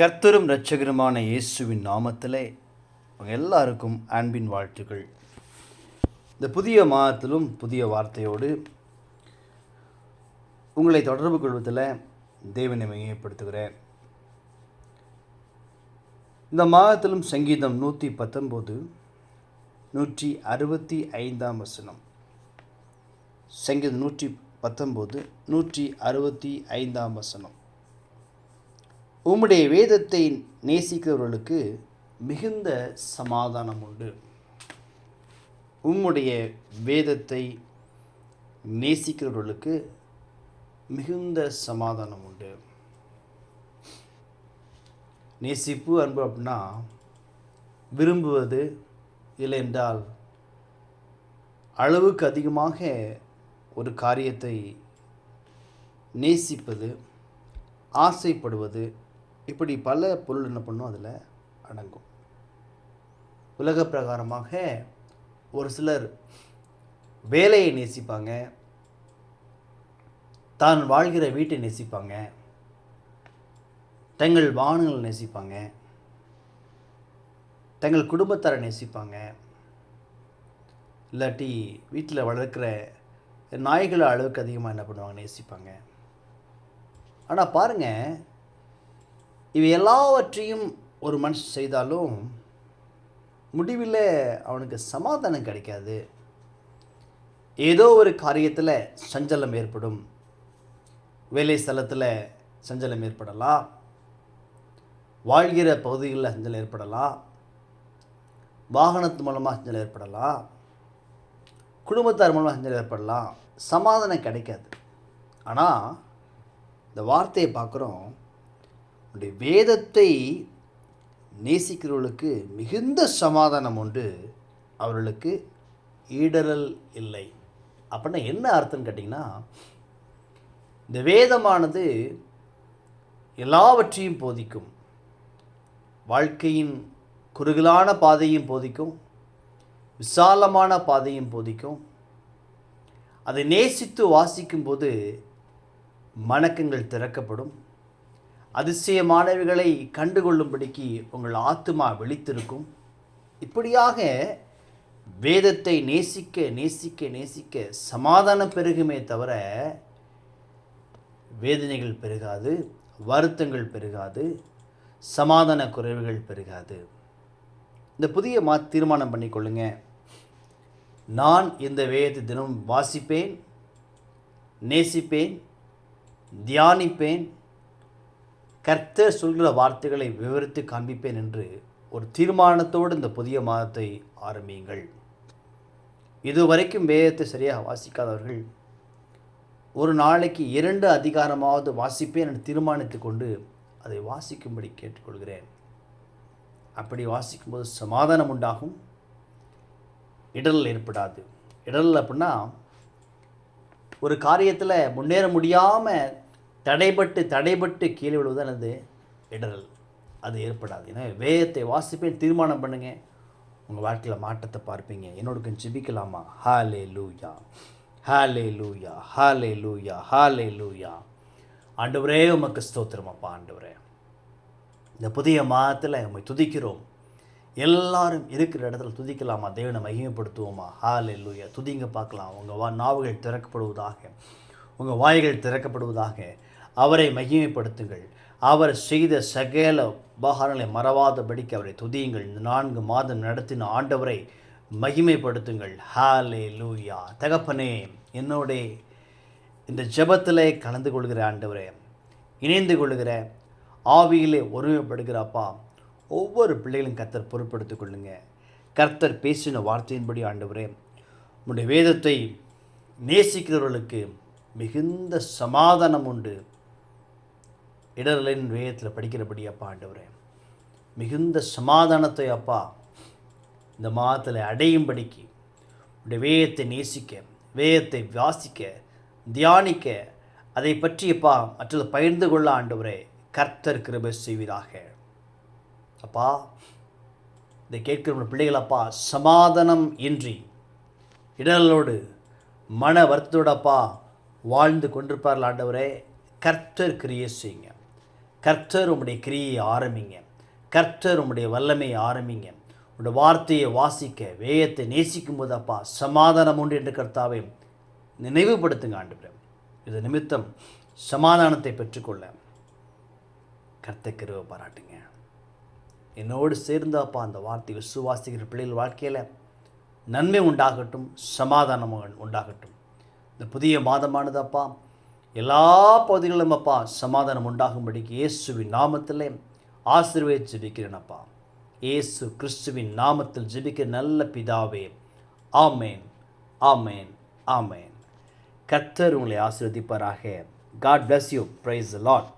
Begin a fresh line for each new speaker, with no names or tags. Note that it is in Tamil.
கர்த்தரும் இரட்சகருமான இயேசுவின் நாமத்திலே உங்க எல்லாருக்கும் அன்பின் வாழ்த்துக்கள். இந்த புதிய மாதத்திலும் புதிய வார்த்தையோடு உங்களை தொடர்பு கொள்வதில் தேவனை மையப்படுத்துகிறேன் இந்த மாதத்திலும் சங்கீதம் நூற்றி பத்தொம்போது நூற்றி அறுபத்தி ஐந்தாம் வசனம். சங்கீதம் நூற்றி பத்தொம்போது நூற்றி அறுபத்தி ஐந்தாம் வசனம். உம்முடைய வேதத்தை நேசிக்கிறவர்களுக்கு மிகுந்த சமாதானம் உண்டு. உம்முடைய வேதத்தை நேசிக்கிறவர்களுக்கு மிகுந்த சமாதானம் உண்டு. நேசிப்பு அன்பு அப்படின்னா விரும்புவது இல்லை என்றால் அளவுக்கு அதிகமாக ஒரு காரியத்தை நேசிப்பது ஆசைப்படுவது இப்படி பல பொருள் என்ன பண்ணும்? அதில் அடங்கும். உலக பிரகாரமாக ஒரு சிலர் வேலையை நேசிப்பாங்க. தான் வாழ்கிற வீட்டை நேசிப்பாங்க. தங்கள் வாகனங்களை நேசிப்பாங்க. தங்கள் குடும்பத்தாரை நேசிப்பாங்க. இல்லாட்டி வீட்டில் வளர்க்குற நாய்களை அளவுக்கு அதிகமாக என்ன பண்ணுவாங்க? நேசிப்பாங்க. ஆனால் பாருங்கள் இவை எல்லாவற்றையும் ஒரு மனுஷன் செய்தாலும் முடிவில் அவனுக்கு சமாதானம் கிடைக்காது. ஏதோ ஒரு காரியத்தில் சஞ்சலம் ஏற்படும். வேலை ஸ்தலத்தில் சஞ்சலம் ஏற்படலாம். வாழ்கிற பகுதிகளில் சஞ்சலம் ஏற்படலாம். வாகனத்து மூலமாக சஞ்சலம் ஏற்படலாம். குடும்பத்தார் மூலமாக சஞ்சலம் ஏற்படலாம். சமாதானம் கிடைக்காது. ஆனால் இந்த வார்த்தையை பார்க்குறோம். அப்படி வேதத்தை நேசிக்கிறவர்களுக்கு மிகுந்த சமாதானம் உண்டு. அவர்களுக்கு ஈடரல் இல்லை. அப்படின்னா என்ன அர்த்தம்னு கேட்டிங்கன்னா இந்த வேதமானது எல்லாவற்றையும் போதிக்கும். வாழ்க்கையின் குறுகலான பாதையும் போதிக்கும். விசாலமான பாதையும் போதிக்கும். அதை நேசித்து வாசிக்கும்போது மணக்கங்கள் திறக்கப்படும். அதிசயமானவைகளை கண்டுகொள்ளும்படிக்கு உங்கள் ஆத்துமா விழித்திருக்கும். இப்படியாக வேதத்தை நேசிக்க நேசிக்க நேசிக்க சமாதானம் பெருகுமே தவிர வேதனைகள் பெருகாது வருத்தங்கள் பெருகாது சமாதான குறைவுகள் பெருகாது. இந்த புதிய மா தீர்மானம் பண்ணிக்கொள்ளுங்க நான் இந்த வேதத்தை தினம் வாசிப்பேன் நேசிப்பேன் தியானிப்பேன் கர்த்தர் சொல்கிற வார்த்தைகளை விவரித்து காண்பிப்பேன் என்று ஒரு தீர்மானத்தோடு இந்த புதிய மாதத்தை ஆரம்பியுங்கள். இதுவரைக்கும் வேதத்தை சரியாக வாசிக்காதவர்கள் ஒரு நாளைக்கு இரண்டு அதிகாரமாவது வாசிப்பேன் என்று தீர்மானித்து கொண்டு அதை வாசிக்கும்படி கேட்டுக்கொள்கிறேன். அப்படி வாசிக்கும்போது சமாதானம் உண்டாகும். இடல் ஏற்படாது. இடல் அப்படின்னா ஒரு காரியத்தில் முன்னேற முடியாமல் தடைபட்டு தடைபட்டு கீழே விழுவதுதான் அது இடரல் அது ஏற்படாது. ஏன்னா வேதத்தை வாசிப்பேன் தீர்மானம் பண்ணுங்கள் உங்கள் வாழ்க்கையில் மாற்றத்தை பார்ப்பீங்க. என்னோட கொஞ்சம் ஜிபிக்கலாமா? ஹாலே லூயா ஹாலே லூயா ஹாலே லூயா ஹாலே லூயா ஆண்டவரே உமக்கு ஸ்தோத்திரமாப்பா ஆண்டவரே. இந்த புதிய மாதத்தில் உண்மை துதிக்கிறோம். எல்லாரும் இருக்கிற இடத்துல துதிக்கலாமா? தேவனை மகிமைப்படுத்துவோமா? ஹாலே லூயா துதிங்க பார்க்கலாம். உங்கள் வா நாவுகள் திறக்கப்படுவதாக உங்கள் வாய்கள் திறக்கப்படுவதாக. அவரை மகிமைப்படுத்துங்கள். அவர் செய்த சகல உபகாரங்களை மறவாதபடிக்கு அவரை துதியுங்கள். இந்த நான்கு மாதம் நடத்தின ஆண்டவரை மகிமைப்படுத்துங்கள். ஹாலே லூயா தகப்பனே என்னோட இந்த ஜெபத்தில் கலந்து கொள்கிற ஆண்டவரே இணைந்து கொள்கிற ஆவியிலே ஒருமைப்படுகிற அப்பா ஒவ்வொரு பிள்ளைகளும் கர்த்தர் பொருட்படுத்திக் கொள்ளுங்க. கர்த்தர் பேசின வார்த்தையின்படி ஆண்டவரே உன்னுடைய வேதத்தை நேசிக்கிறவர்களுக்கு மிகுந்த சமாதானம் உண்டு. இடர்களின் வேகத்தில் படிக்கிறபடி அப்பா ஆண்டவரே மிகுந்த சமாதானத்தை அப்பா இந்த மாதத்தில் அடையும்படிக்கு உடைய வேதத்தை நேசிக்க வேகத்தை வாசிக்க தியானிக்க அதை பற்றியப்பா மற்றது பகிர்ந்து கொள்ள ஆண்டவரே கர்த்தர் கிருபை செய்வீராக. அப்பா இதை கேட்கிற பிள்ளைகள் அப்பா சமாதானம் இன்றி இடர்களோடு மன வருத்தத்தோடு அப்பா வாழ்ந்து கொண்டிருப்பார்கள் ஆண்டவரே கர்த்தர் கிரியை செய்யுங்க. கர்த்தர் உம்முடைய கிரியை ஆரம்பிங்க. கர்த்தர் உம்முடைய வல்லமையை ஆரம்பிங்க. உடைய வார்த்தையை வாசிக்க வேயத்தை நேசிக்கும் போது அப்பா சமாதானம் உண்டு என்று கர்த்தாவை நினைவுபடுத்துங்க ஆண்டு இது நிமித்தம் சமாதானத்தை பெற்றுக்கொள்ள கர்த்த கிருவை பாராட்டுங்க. என்னோடு சேர்ந்தாப்பா அந்த வார்த்தை விசுவாசிக்கிற பிள்ளைகள் வாழ்க்கையில் நன்மை உண்டாகட்டும் சமாதானம் உண்டாகட்டும். இந்த புதிய மாதமானது அப்பா எல்லா பகுதிகளிலும் அப்பா சமாதானம் உண்டாகும்படிக்கு இயேசுவின் நாமத்திலே ஆசீர்வதித்து ஜெபிக்கிறேன் அப்பா. இயேசு கிறிஸ்துவின் நாமத்தில் ஜெபிக்கிற நல்ல பிதாவே ஆமேன் ஆமேன் ஆமேன். கத்தர் உங்களை ஆசீர்வதிப்பாராக. God bless you praise lord